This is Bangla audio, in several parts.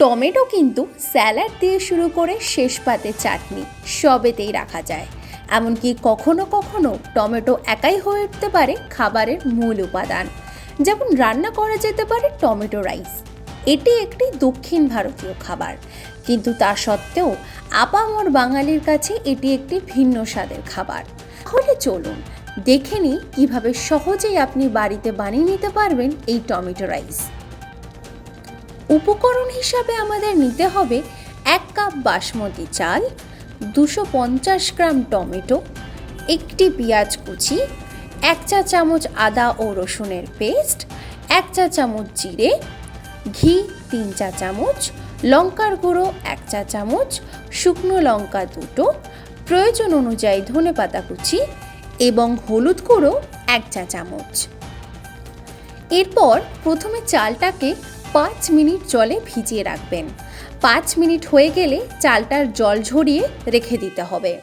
টমেটো কিন্তু স্যালাড দিয়ে শুরু করে শেষ পাতে চাটনি, সবেতেই রাখা যায়। এমনকি কখনো কখনো টমেটো একাই হয়ে উঠতে পারে খাবারের মূল উপাদান। যেমন রান্না করা যেতে পারে টমেটো রাইস। এটি একটি দক্ষিণ ভারতীয় খাবার। কিন্তু তা সত্ত্বেও আপামর বাঙালির কাছে এটি একটি ভিন্ন স্বাদের খাবার। তাহলে চলুন দেখে নিই কীভাবে সহজেই আপনি বাড়িতে বানিয়ে নিতে পারবেন এই টমেটো রাইস। উপকরণ হিসাবে আমাদের নিতে হবে এক কাপ বাসমতি চাল, দুশো পঞ্চাশ গ্রাম টমেটো, একটি পেঁয়াজ কুচি, এক চা চামচ আদা ও রসুনের পেস্ট, এক চা চামচ জিরে, ঘি তিন চা চামচ, লঙ্কার গুঁড়ো এক চা চামচ, শুকনো লঙ্কা দুটো, প্রয়োজন অনুযায়ী ধনে পাতা কুচি এবং হলুদ গুঁড়ো এক চা চামচ। এরপর প্রথমে চালটাকে পাঁচ মিনিট জলে ভিজিয়ে রাখবেন। পাঁচ মিনিট হয়ে গেলে চালটার জল ঝরিয়ে রেখে দিতে হবে।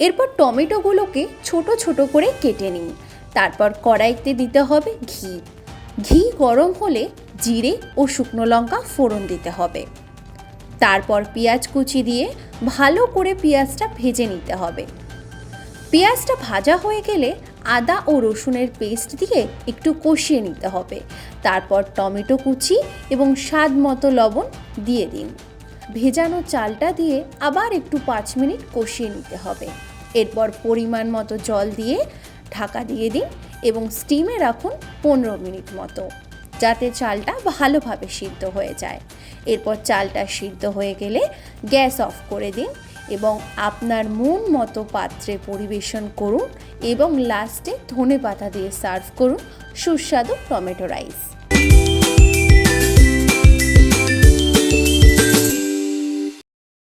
এরপর টমেটোগুলোকে ছোট ছোট করে কেটে নিন। তারপর কড়াইতে দিতে হবে ঘি। ঘি গরম হলে জিরে ও শুকনো লঙ্কা ফোড়ন দিতে হবে। তারপর পেঁয়াজ কুচি দিয়ে ভালো করে পেঁয়াজটা ভেজে নিতে হবে। পেঁয়াজটা ভাজা হয়ে গেলে আদা ও রসুনের পেস্ট দিয়ে একটু কষিয়ে নিতে হবে। তারপর টমেটো কুচি এবং স্বাদ মতো লবণ দিয়ে দিন। ভেজানো চালটা দিয়ে আবার একটু পাঁচ মিনিট কষিয়ে নিতে হবে। এরপর পরিমাণ মতো জল দিয়ে ঢাকা দিয়ে দিন এবং স্টিমে রাখুন পনেরো মিনিট মতো, যাতে চালটা ভালোভাবে সিদ্ধ হয়ে যায়। এরপর চালটা সিদ্ধ হয়ে গেলে গ্যাস অফ করে দিন। এবং আপনার মন মতো পাত্রে পরিবেশন করুন এবং লাস্টে ধনে পাতা দিয়ে সার্ভ করুন সুস্বাদু টমেটো রাইস